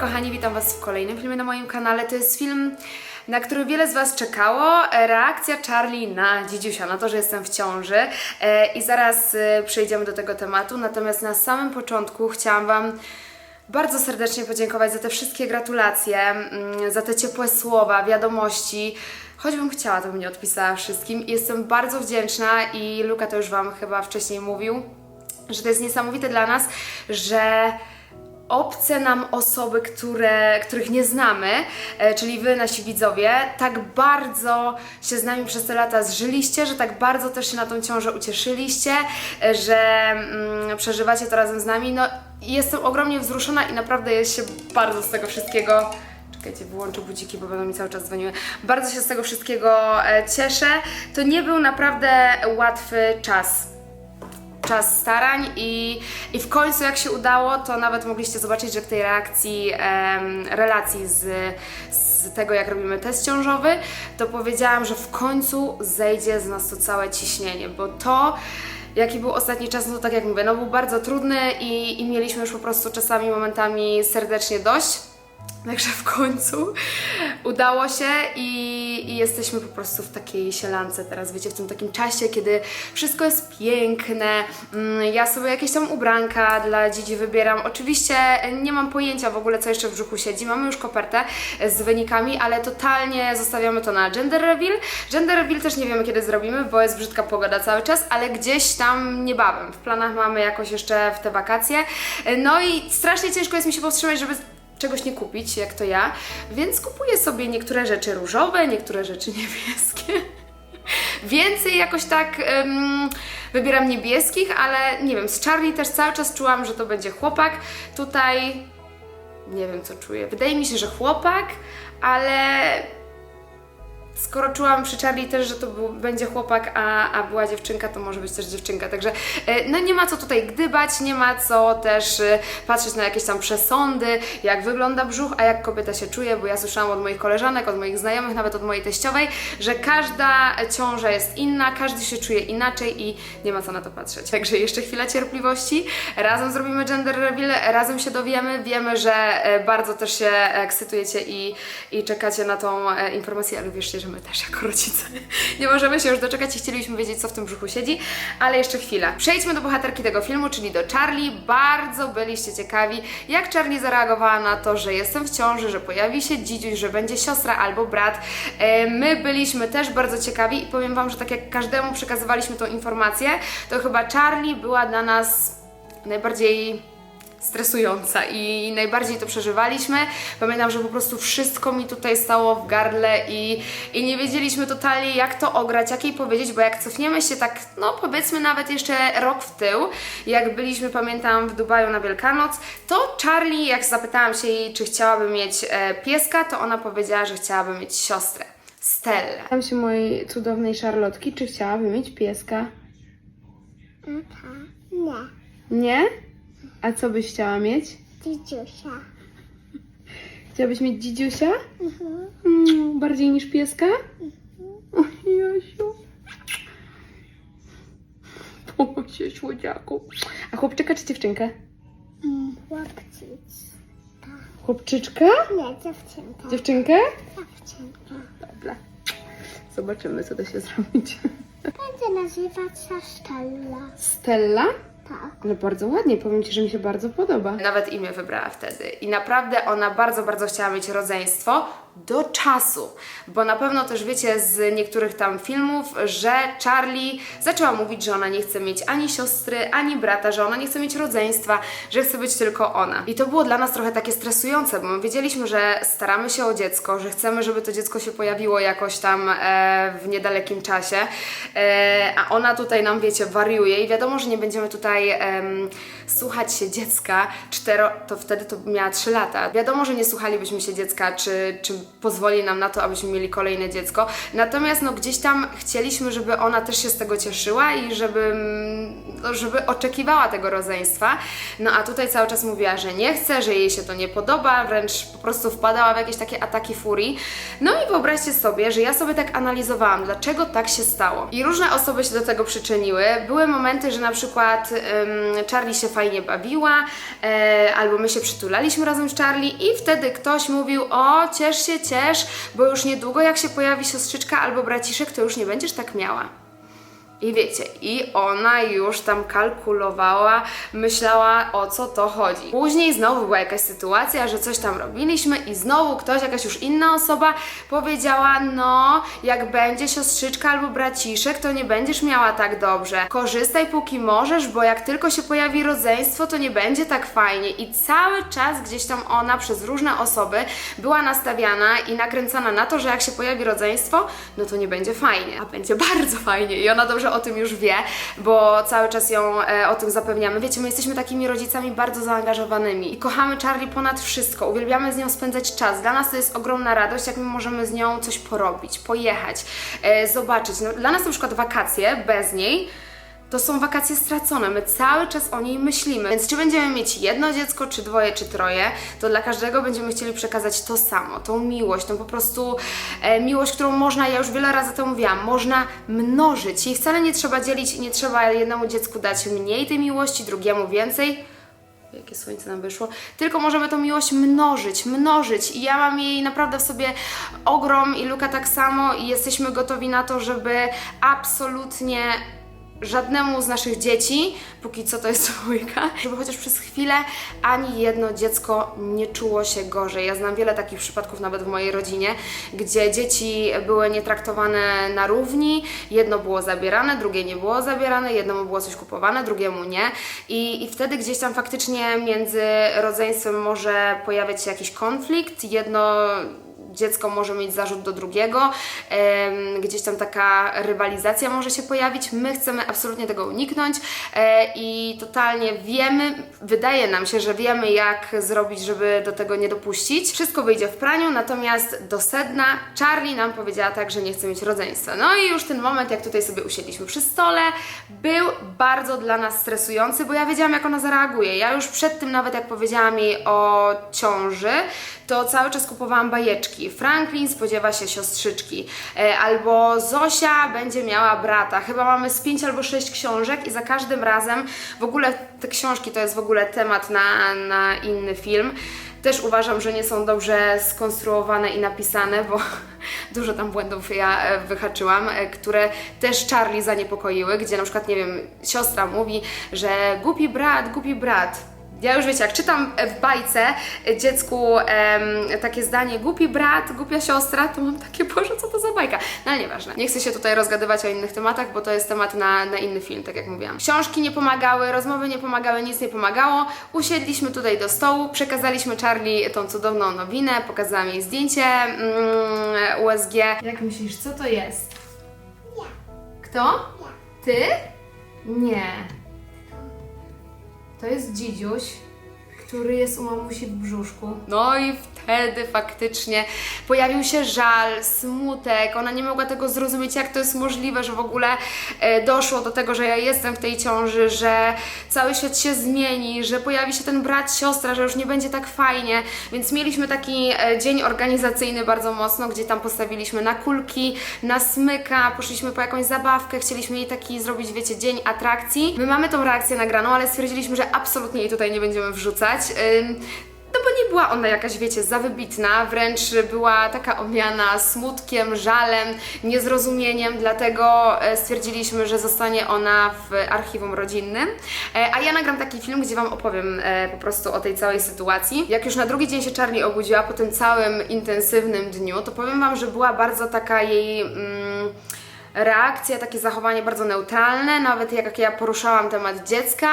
Kochani, witam Was w kolejnym filmie na moim kanale. To jest film, na który wiele z Was czekało. Reakcja Charlie na dzidziusia, na to, że jestem w ciąży. E, I zaraz e, przejdziemy do tego tematu. Natomiast na samym początku chciałam Wam bardzo serdecznie podziękować za te wszystkie gratulacje, mm, za te ciepłe słowa, wiadomości. Choćbym chciała, to bym nie odpisała wszystkim. Jestem bardzo wdzięczna i Luka to już Wam chyba wcześniej mówił, że to jest niesamowite dla nas, że obce nam osoby, które, których nie znamy, e, czyli Wy, nasi widzowie, tak bardzo się z nami przez te lata zżyliście, że tak bardzo też się na tą ciążę ucieszyliście, e, że mm, przeżywacie to razem z nami. No jestem ogromnie wzruszona i naprawdę jest się bardzo z tego wszystkiego Czekajcie, wyłączę budziki, bo będą mi cały czas dzwoniły. Bardzo się z tego wszystkiego e, cieszę. To nie był naprawdę łatwy czas czas starań i, i w końcu jak się udało, to nawet mogliście zobaczyć, że w tej reakcji, em, relacji z, z tego jak robimy test ciążowy, to powiedziałam, że w końcu zejdzie z nas to całe ciśnienie, bo to jaki był ostatni czas, no tak jak mówię, no był bardzo trudny i, i mieliśmy już po prostu czasami, momentami serdecznie dość. Także w końcu udało się i, i jesteśmy po prostu w takiej sielance teraz, wiecie, w tym takim czasie, kiedy wszystko jest piękne. Mm, Ja sobie jakieś tam ubranka dla dzieci wybieram. Oczywiście nie mam pojęcia w ogóle, co jeszcze w brzuchu siedzi. Mamy już kopertę z wynikami, ale totalnie zostawiamy to na gender reveal. Gender reveal też nie wiemy, kiedy zrobimy, bo jest brzydka pogoda cały czas, ale gdzieś tam niebawem. W planach mamy jakoś jeszcze w te wakacje. No i strasznie ciężko jest mi się powstrzymać, żeby czegoś nie kupić, jak to ja, więc kupuję sobie niektóre rzeczy różowe, niektóre rzeczy niebieskie. Więcej jakoś tak wybieram niebieskich, ale nie wiem, z Charlie też cały czas czułam, że to będzie chłopak. Tutaj nie wiem co czuję. Wydaje mi się, że chłopak, ale skoro czułam przy Charlie też, że to był, będzie chłopak, a, a była dziewczynka, to może być też dziewczynka. Także e, no nie ma co tutaj gdybać, nie ma co też e, patrzeć na jakieś tam przesądy, jak wygląda brzuch, a jak kobieta się czuje, bo ja słyszałam od moich koleżanek, od moich znajomych, nawet od mojej teściowej, że każda ciąża jest inna, każdy się czuje inaczej i nie ma co na to patrzeć. Także jeszcze chwila cierpliwości, razem zrobimy gender reveal, razem się dowiemy, wiemy, że e, bardzo też się ekscytujecie i, i czekacie na tą informację, ale wierzcie, że my też jako rodzice nie możemy się już doczekać i chcielibyśmy wiedzieć, co w tym brzuchu siedzi, ale jeszcze chwila. Przejdźmy do bohaterki tego filmu, czyli do Charlie. Bardzo byliście ciekawi, jak Charlie zareagowała na to, że jestem w ciąży, że pojawi się dzidziuś, że będzie siostra albo brat. E, My byliśmy też bardzo ciekawi i powiem Wam, że tak jak każdemu przekazywaliśmy tą informację, to chyba Charlie była dla nas najbardziej stresująca i najbardziej to przeżywaliśmy. Pamiętam, że po prostu wszystko mi tutaj stało w gardle i, i nie wiedzieliśmy totalnie jak to ograć, jak jej powiedzieć, bo jak cofniemy się tak, no powiedzmy nawet jeszcze rok w tył, jak byliśmy, pamiętam, w Dubaju na Wielkanoc, to Charlie, jak zapytałam się jej, czy chciałaby mieć e, pieska, to ona powiedziała, że chciałaby mieć siostrę. Stellę. Pytam się mojej cudownej Szarlotki, czy chciałaby mieć pieska. Nie, Nie? A co byś chciała mieć? dzidziusia. Chciałabyś mieć dzidziusia? Mm, bardziej niż pieska? O, Jasiu. Pomocie, słodziaku. A chłopczyka czy dziewczynkę? Mm, Chłopcic. Chłopczyczka? Nie, dziewczynka. Dziewczynkę? Dziewczynka. Dobra. Zobaczymy, co da się zrobić. Będzie nazywać się Stella. Stella? Tak. Ale bardzo ładnie, powiem Ci, że mi się bardzo podoba. Nawet imię wybrała wtedy. I naprawdę ona bardzo, bardzo chciała mieć rodzeństwo do czasu. Bo na pewno też wiecie z niektórych tam filmów, że Charlie zaczęła mówić, że ona nie chce mieć ani siostry, ani brata, że ona nie chce mieć rodzeństwa, że chce być tylko ona. I to było dla nas trochę takie stresujące, bo my wiedzieliśmy, że staramy się o dziecko, że chcemy, żeby to dziecko się pojawiło jakoś tam e, w niedalekim czasie, e, a ona tutaj nam, wiecie, wariuje i wiadomo, że nie będziemy tutaj em, słuchać się dziecka cztero, to wtedy to miała 3 lata. Wiadomo, że nie słuchalibyśmy się dziecka, czy, czy pozwoli nam na to, abyśmy mieli kolejne dziecko. Natomiast no gdzieś tam chcieliśmy, żeby ona też się z tego cieszyła i żeby, no, żeby oczekiwała tego rodzeństwa. No a tutaj cały czas mówiła, że nie chce, że jej się to nie podoba, wręcz po prostu wpadała w jakieś takie ataki furii. No i wyobraźcie sobie, że ja sobie tak analizowałam, dlaczego tak się stało. I różne osoby się do tego przyczyniły. Były momenty, że na przykład ym, Charlie się fajnie bawiła, e, albo my się przytulaliśmy razem z Charlie i wtedy ktoś mówił, o ciesz się, ciesz, bo już niedługo jak się pojawi siostrzyczka albo braciszek, to już nie będziesz tak miała. I wiecie, i ona już tam kalkulowała, myślała o co to chodzi. Później znowu była jakaś sytuacja, że coś tam robiliśmy i znowu ktoś, jakaś już inna osoba powiedziała, no jak będzie siostrzyczka albo braciszek, to nie będziesz miała tak dobrze. Korzystaj póki możesz, bo jak tylko się pojawi rodzeństwo, to nie będzie tak fajnie. I cały czas gdzieś tam ona przez różne osoby była nastawiana i nakręcana na to, że jak się pojawi rodzeństwo, no to nie będzie fajnie, a będzie bardzo fajnie. I ona dobrze o tym już wie, bo cały czas ją e, o tym zapewniamy. Wiecie, my jesteśmy takimi rodzicami bardzo zaangażowanymi i kochamy Charlie ponad wszystko. Uwielbiamy z nią spędzać czas. Dla nas to jest ogromna radość, jak my możemy z nią coś porobić, pojechać, e, zobaczyć. No, dla nas na przykład wakacje bez niej to są wakacje stracone. My cały czas o niej myślimy. Więc czy będziemy mieć jedno dziecko, czy dwoje, czy troje, to dla każdego będziemy chcieli przekazać to samo, tą miłość, tą po prostu e, miłość, którą można, ja już wiele razy to mówiłam, można mnożyć. I wcale nie trzeba dzielić, nie trzeba jednemu dziecku dać mniej tej miłości, drugiemu więcej. Jakie słońce nam wyszło. Tylko możemy tą miłość mnożyć, mnożyć. I ja mam jej naprawdę w sobie ogrom i Luka tak samo i jesteśmy gotowi na to, żeby absolutnie żadnemu z naszych dzieci, póki co to jest dwójka, żeby chociaż przez chwilę ani jedno dziecko nie czuło się gorzej. Ja znam wiele takich przypadków nawet w mojej rodzinie, gdzie dzieci były nietraktowane na równi, jedno było zabierane, drugie nie było zabierane, jednomu było coś kupowane, drugiemu nie. I, i wtedy gdzieś tam faktycznie między rodzeństwem może pojawiać się jakiś konflikt, jedno dziecko może mieć zarzut do drugiego, gdzieś tam taka rywalizacja może się pojawić. My chcemy absolutnie tego uniknąć e, i totalnie wiemy, wydaje nam się, że wiemy jak zrobić, żeby do tego nie dopuścić. Wszystko wyjdzie w praniu, natomiast do sedna Charlie nam powiedziała tak, że nie chce mieć rodzeństwa. No i już ten moment, jak tutaj sobie usiedliśmy przy stole, był bardzo dla nas stresujący, bo ja wiedziałam, jak ona zareaguje. Ja już przed tym, nawet jak powiedziałam jej o ciąży, to cały czas kupowałam bajeczki. Franklin spodziewa się siostrzyczki, e, albo Zosia będzie miała brata. Chyba mamy z pięć albo sześć książek i za każdym razem, w ogóle te książki to jest w ogóle temat na, na inny film. Też uważam, że nie są dobrze skonstruowane i napisane, bo dużo tam błędów ja e, wyhaczyłam, e, które też Charlie zaniepokoiły, gdzie na przykład, nie wiem, siostra mówi, że głupi brat, głupi brat. Ja już wiecie, jak czytam w bajce e, dziecku em, takie zdanie głupi brat, głupia siostra, to mam takie, Boże, co to za bajka? No ale nieważne. Nie chcę się tutaj rozgadywać o innych tematach, bo to jest temat na, na inny film, tak jak mówiłam. Książki nie pomagały, rozmowy nie pomagały, nic nie pomagało. Usiedliśmy tutaj do stołu, przekazaliśmy Charlie tą cudowną nowinę, pokazałam jej zdjęcie mm, USG. Jak myślisz, co to jest? Ja. Kto? Ty? Nie. To jest dzidziuś, który jest u mamusi w brzuszku. No i wtedy faktycznie pojawił się żal, smutek. Ona nie mogła tego zrozumieć, jak to jest możliwe, że w ogóle e, doszło do tego, że ja jestem w tej ciąży, że cały świat się zmieni, że pojawi się ten brat, siostra, że już nie będzie tak fajnie. Więc mieliśmy taki e, dzień organizacyjny bardzo mocno, gdzie tam postawiliśmy na kulki, na smyka, poszliśmy po jakąś zabawkę, chcieliśmy jej taki zrobić, wiecie, dzień atrakcji. My mamy tą reakcję nagraną, ale stwierdziliśmy, że absolutnie jej tutaj nie będziemy wrzucać. Ym, no bo nie była ona jakaś, wiecie, za wybitna, wręcz była taka omiana smutkiem, żalem, niezrozumieniem, dlatego e, stwierdziliśmy, że zostanie ona w archiwum rodzinnym. E, A ja nagram taki film, gdzie Wam opowiem e, po prostu o tej całej sytuacji. Jak już na drugi dzień się Charlie obudziła po tym całym intensywnym dniu, to powiem Wam, że była bardzo taka jej... Mm, reakcja, takie zachowanie bardzo neutralne. Nawet jak ja poruszałam temat dziecka,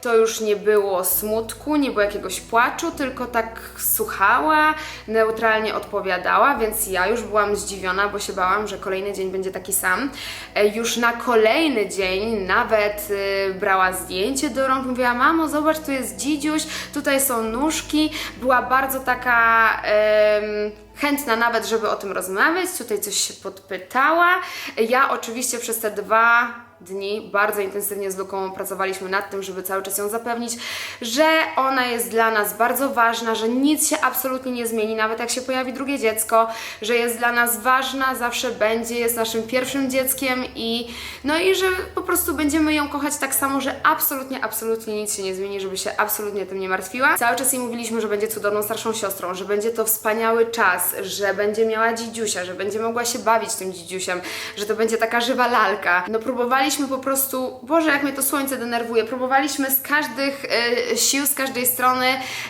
to już nie było smutku, nie było jakiegoś płaczu, tylko tak słuchała, neutralnie odpowiadała, więc ja już byłam zdziwiona, bo się bałam, że kolejny dzień będzie taki sam. E, Już na kolejny dzień nawet y, brała zdjęcie do rąk, mówiła, mamo, zobacz, tu jest dzidziuś, tutaj są nóżki. Była bardzo taka em, chętna nawet, żeby o tym rozmawiać. Tutaj coś się podpytała. Ja oczywiście przez te dwa dni bardzo intensywnie z Luką pracowaliśmy nad tym, żeby cały czas ją zapewnić, że ona jest dla nas bardzo ważna, że nic się absolutnie nie zmieni, nawet jak się pojawi drugie dziecko, że jest dla nas ważna, zawsze będzie, jest naszym pierwszym dzieckiem i no i że po prostu będziemy ją kochać tak samo, że absolutnie, absolutnie nic się nie zmieni, żeby się absolutnie tym nie martwiła. Cały czas jej mówiliśmy, że będzie cudowną starszą siostrą, że będzie to wspaniały czas, że będzie miała dzidziusia, że będzie mogła się bawić tym dzidziusiem, że to będzie taka żywa lalka. No próbowaliśmy po prostu, Boże, jak mnie to słońce denerwuje, próbowaliśmy z każdych e, sił, z każdej strony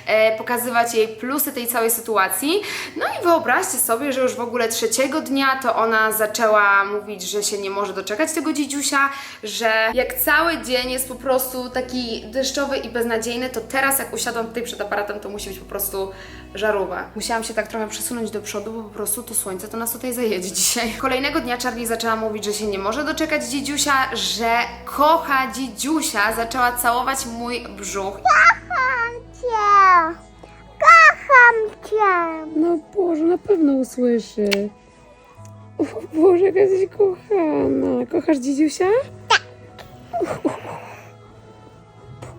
e, pokazywać jej plusy tej całej sytuacji. No i wyobraźcie sobie, że już w ogóle trzeciego dnia to ona zaczęła mówić, że się nie może doczekać tego dzidziusia, że jak cały dzień jest po prostu taki deszczowy i beznadziejny, to teraz jak usiadłam tutaj przed aparatem, to musi być po prostu żarówa. Musiałam się tak trochę przesunąć do przodu, bo po prostu to słońce to nas tutaj zajedzie dzisiaj. Kolejnego dnia Charlie zaczęła mówić, że się nie może doczekać dzidziusia, że kocha dzidziusia, zaczęła całować mój brzuch. Kocham cię! Kocham cię! No Boże, na pewno usłyszy. O Boże, jaka jesteś kochana. Kochasz dzidziusia? Tak.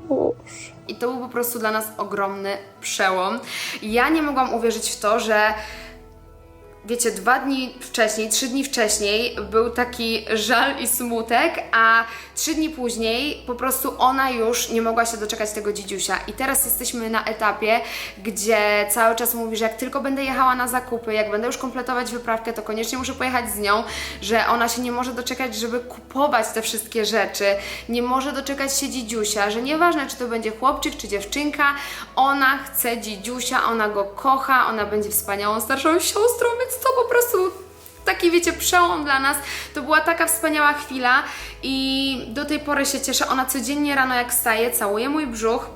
Boże. I to był po prostu dla nas ogromny przełom. Ja nie mogłam uwierzyć w to, że wiecie, dwa dni wcześniej, trzy dni wcześniej był taki żal i smutek, a trzy dni później po prostu ona już nie mogła się doczekać tego dzidziusia. I teraz jesteśmy na etapie, gdzie cały czas mówi, że jak tylko będę jechała na zakupy, jak będę już kompletować wyprawkę, to koniecznie muszę pojechać z nią, że ona się nie może doczekać, żeby kupować te wszystkie rzeczy, nie może doczekać się dzidziusia, że nieważne, czy to będzie chłopczyk, czy dziewczynka, ona chce dzidziusia, ona go kocha, ona będzie wspaniałą starszą siostrą, więc to po prostu taki, wiecie, przełom dla nas. To była taka wspaniała chwila i do tej pory się cieszę. Ona codziennie rano jak wstaje, całuje mój brzuch.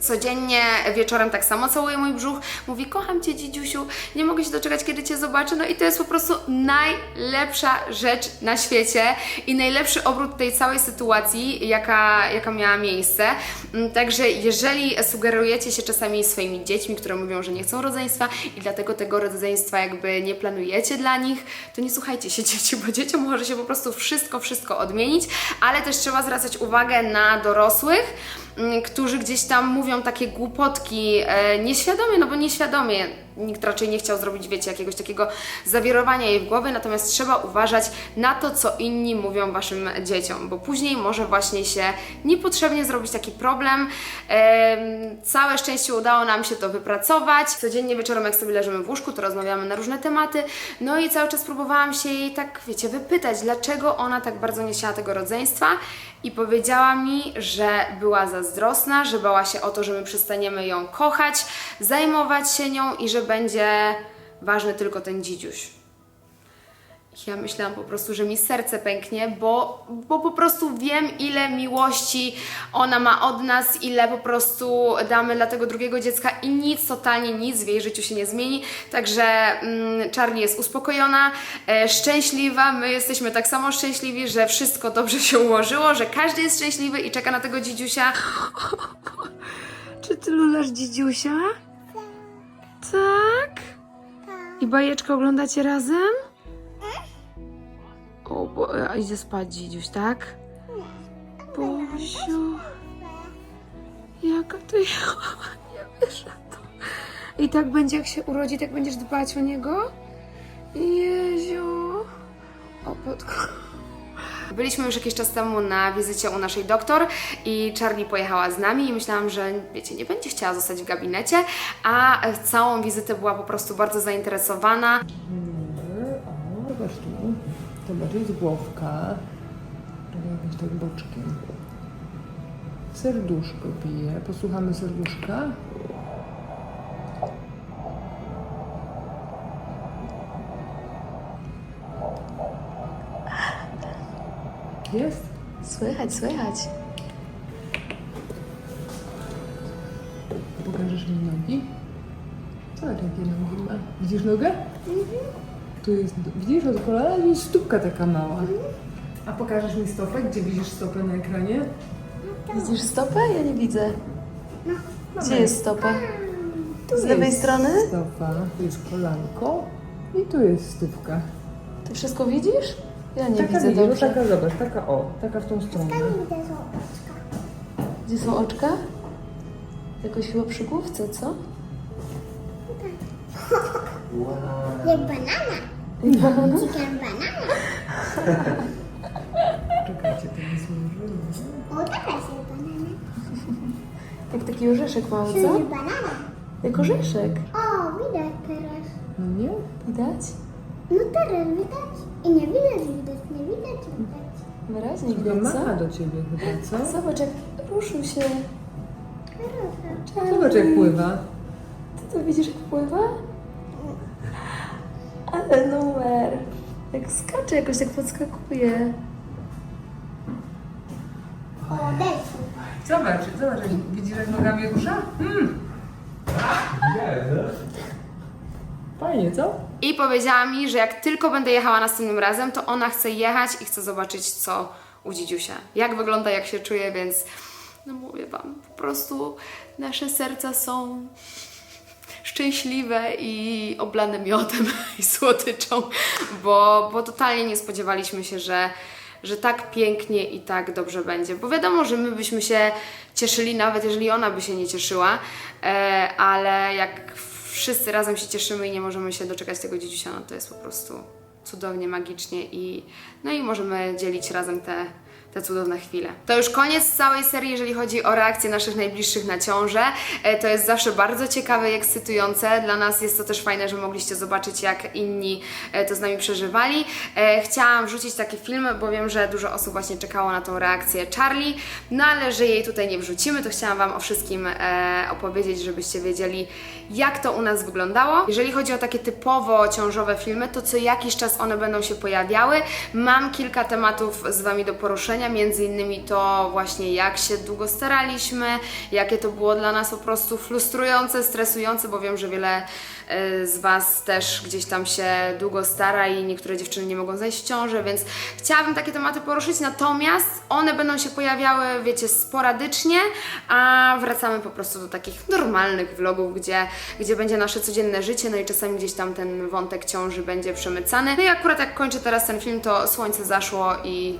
Codziennie wieczorem tak samo całuje mój brzuch. Mówi, kocham Cię, dzidziusiu, nie mogę się doczekać, kiedy Cię zobaczę. No i to jest po prostu najlepsza rzecz na świecie i najlepszy obrót tej całej sytuacji, jaka, jaka miała miejsce. Mm, Także jeżeli sugerujecie się czasami swoimi dziećmi, które mówią, że nie chcą rodzeństwa i dlatego tego rodzeństwa jakby nie planujecie dla nich, to nie słuchajcie się dzieci, bo dzieciom może się po prostu wszystko, wszystko odmienić, ale też trzeba zwracać uwagę na dorosłych, mm, którzy gdzieś tam mówią takie głupotki e, nieświadomie, no bo nieświadomie nikt raczej nie chciał zrobić, wiecie, jakiegoś takiego zawirowania jej w głowie, natomiast trzeba uważać na to, co inni mówią waszym dzieciom, bo później może właśnie się niepotrzebnie zrobić taki problem. Em, całe szczęście udało nam się to wypracować. Codziennie wieczorem, jak sobie leżymy w łóżku, to rozmawiamy na różne tematy, no i cały czas próbowałam się jej tak, wiecie, wypytać, dlaczego ona tak bardzo nie chciała tego rodzeństwa i powiedziała mi, że była zazdrosna, że bała się o to, że my przestaniemy ją kochać, zajmować się nią i że będzie ważny tylko ten dzidziuś. Ja myślałam po prostu, że mi serce pęknie, bo, bo po prostu wiem, ile miłości ona ma od nas, ile po prostu damy dla tego drugiego dziecka i nic, totalnie nic w jej życiu się nie zmieni. Także mm, Charlie jest uspokojona, e, szczęśliwa, my jesteśmy tak samo szczęśliwi, że wszystko dobrze się ułożyło, że każdy jest szczęśliwy i czeka na tego dzidziusia. Czy ty lulasz dzidziusia? Tak? I bajeczkę oglądacie razem? O, bo, a idzie spać dzidziuś, tak? Boziu. Jaka ty... Nie wierzę w to. I tak będzie, jak się urodzi, tak będziesz dbać o niego? Jeziu. O, podko... Byliśmy już jakiś czas temu na wizycie u naszej doktor i Charlie pojechała z nami i myślałam, że wiecie, nie będzie chciała zostać w gabinecie, a całą wizytę była po prostu bardzo zainteresowana. O, zobacz tu. Zobacz, jest głowka. Czekaj, jakoś tak boczkiem. Serduszko bije. Posłuchamy serduszka. Jest? Słychać, słychać. Pokażesz mi nogi? Co jakie nogi ma? Widzisz nogę? Tu jest, widzisz od kolana jest stópka taka mała. A pokażesz mi stopę? Gdzie widzisz stopę na ekranie? Widzisz stopę? Ja nie widzę. Gdzie jest stopa? Tu Z lewej strony? Stopa, tu jest kolanko i tu jest stówka. Ty wszystko widzisz? Ja nie taka widzę widzisz, no dobrze. taka zobacz, taka o, taka w tą stronę. Gdzie są oczka? Jakoś chyba przy główce, co? Jak banana. Chicken banana. Czekajcie, to złożymy. O, taka jest banana. Jak taki orzeszek mały, co? jest banana. Jak orzeszek. O, widać teraz. No nie? Widać? No teraz widać. I nie widać, widać, nie widać, widać. Wyraźnie Chyba widać, macha co? do ciebie chyba, co? Zobacz, jak ruszył się. Zobacz jak pływa. Ty to widzisz, jak pływa? Ale numer. Jak skacze, jakoś tak podskakuje. O. Zobacz, zobacz, jak widzisz jak nogami rusza? Mm. Fajnie, co? I powiedziała mi, że jak tylko będę jechała następnym razem, to ona chce jechać i chce zobaczyć, co u dzidziusia. Jak wygląda, jak się czuje, więc no mówię Wam, po prostu nasze serca są szczęśliwe i oblane miodem i słodyczą, bo, bo totalnie nie spodziewaliśmy się, że, że tak pięknie i tak dobrze będzie. Bo wiadomo, że my byśmy się cieszyli, nawet jeżeli ona by się nie cieszyła, e, ale jak wszyscy razem się cieszymy i nie możemy się doczekać tego dziedziusia, no to jest po prostu cudownie, magicznie i no i możemy dzielić razem te, te cudowne chwile. To już koniec całej serii, jeżeli chodzi o reakcje naszych najbliższych na ciążę. E, To jest zawsze bardzo ciekawe i ekscytujące. Dla nas jest to też fajne, że mogliście zobaczyć, jak inni e, to z nami przeżywali. E, Chciałam wrzucić taki film, bo wiem, że dużo osób właśnie czekało na tą reakcję Charlie, no ale że jej tutaj nie wrzucimy, to chciałam Wam o wszystkim opowiedzieć, żebyście wiedzieli, jak to u nas wyglądało. Jeżeli chodzi o takie typowo ciążowe filmy, to co jakiś czas one będą się pojawiały. Mam kilka tematów z Wami do poruszenia, między innymi to właśnie jak się długo staraliśmy, jakie to było dla nas po prostu frustrujące, stresujące, bo wiem, że wiele e, z Was też gdzieś tam się długo stara i niektóre dziewczyny nie mogą zajść w ciążę, więc chciałabym takie tematy poruszyć, natomiast one będą się pojawiały, wiecie, sporadycznie, a wracamy po prostu do takich normalnych vlogów, gdzie, gdzie będzie nasze codzienne życie, no i czasami gdzieś tam ten wątek ciąży będzie przemycany. No i akurat jak kończę teraz ten film, to słońce zaszło i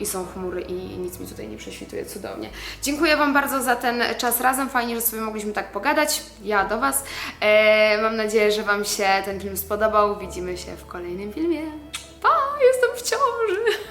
i są chmury i nic mi tutaj nie prześwituje cudownie. Dziękuję Wam bardzo za ten czas razem. Fajnie, że sobie mogliśmy tak pogadać. Ja do Was. E, mam nadzieję, że Wam się ten film spodobał. Widzimy się w kolejnym filmie. Pa! Jestem w ciąży!